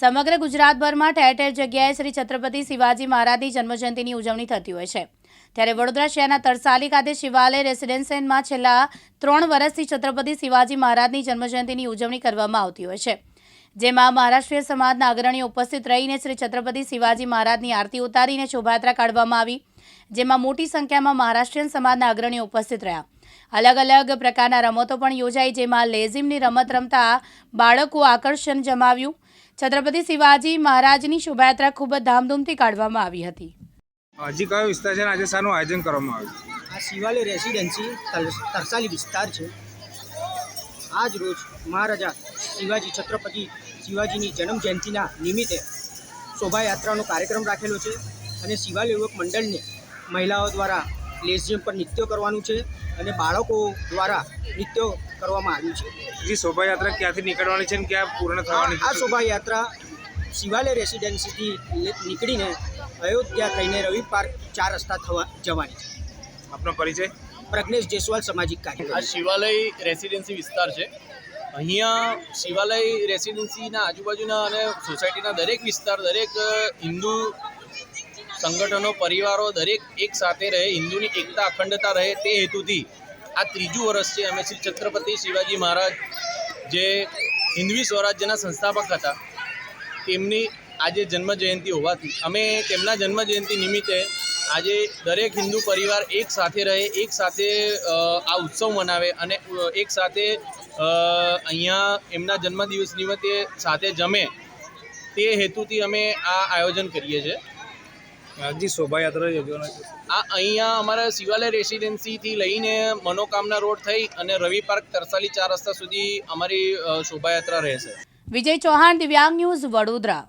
સમગ્ર ગુજરાતભરમાં ઠેર ઠેર જગ્યાએ શ્રી છત્રપતિ શિવાજી મહારાજની જન્મજયંતિની ઉજવણી થતી હોય છે. ત્યારે વડોદરા શહેરના તરસાલી ખાતે શિવાલય રેસિડેન્સીમાં છેલ્લા ત્રણ વર્ષથી છત્રપતિ શિવાજી મહારાજની જન્મજયંતિની ઉજવણી કરવામાં આવતી હોય છે. જેમાં મહારાષ્ટ્રીય સમાજના અગ્રણીઓ ઉપસ્થિત રહીને શ્રી છત્રપતિ શિવાજી મહારાજની આરતી ઉતારીને શોભાયાત્રા કાઢવામાં આવી. જેમાં મોટી સંખ્યામાં મહારાષ્ટ્રીયન સમાજના અગ્રણીઓ ઉપસ્થિત રહ્યા. અલગ અલગ પ્રકારના રમતો પણ યોજાઈ, જેમાં લેઝિમની રમત રમતા બાળકો આકર્ષણ જમાવ્યું. છત્રપતિ શિવાજી મહારાજની શોભાયાત્રા ખૂબ જ ધામધૂમથી કાઢવામાં આવી હતી. હજી કયો વિસ્તાર છે આજે શાનું આયોજન કરવામાં આવ્યું આ શિવાલય રેસિડેન્સી તરસાલી વિસ્તાર છે. આજ રોજ મહારાજા શિવાજી છત્રપતિ શિવાજીની જન્મ જયંતિના નિમિત્તે શોભાયાત્રાનો કાર્યક્રમ રાખેલો છે અને શિવાલય યુવક મંડળને મહિલાઓ દ્વારા લેઝિયમ પર નૃત્ય કરવાનું છે અને બાળકો દ્વારા નૃત્ય કરવામાં આવ્યું છે. જે શોભાયાત્રા ક્યાંથી નીકળવાની છે અને ક્યાં પૂર્ણ થવાની આ શોભાયાત્રા શિવાલય રેસિડેન્સીથી નીકળીને અયોધ્યા થઈને રવિ પાર્ક ચાર રસ્તા થવા જવાની છે. આપનો પરિચય? પ્રજ્ઞેશ જયસ્વાલ સામાજિક આ શિવાલય રેસિડેન્સી વિસ્તાર છે. અહીંયા શિવાલય રેસિડેન્સીના આજુબાજુના અને સોસાયટીના દરેક વિસ્તાર દરેક હિન્દુ સંગઠનો, પરિવારો દરેક એક સાથે રહે, હિન્દુની એકતા અખંડતા રહે તે હેતુથી આ ત્રીજું વર્ષ છે. અમે શ્રી છત્રપતિ શિવાજી મહારાજ જે હિન્દવી સ્વરાજ્યના સંસ્થાપક હતા, તેમની આજે જન્મજયંતિ હોવાથી, અમે તેમના જન્મજયંતિ નિમિત્તે આજે દરેક હિન્દુ પરિવાર એક સાથે રહે, એક સાથે આ ઉત્સવ મનાવે અને એક સાથે અહીંયા એમના જન્મદિવસ નિમિત્તે સાથે જમે તે હેતુથી અમે આ આયોજન કરીએ છીએ. હજી શોભાયાત્રા યોજવાના છે. આ અહીંયા અમારા શિવાલય રેસિડેન્સીથી લઈને મનોકામના રોડ થઈ અને રવિ પાર્ક તરસાલી ચાર રસ્તા સુધી અમારી શોભાયાત્રા રહેશે. વિજય ચૌહાણ દિવ્યાંગ ન્યૂઝ વડોદરા.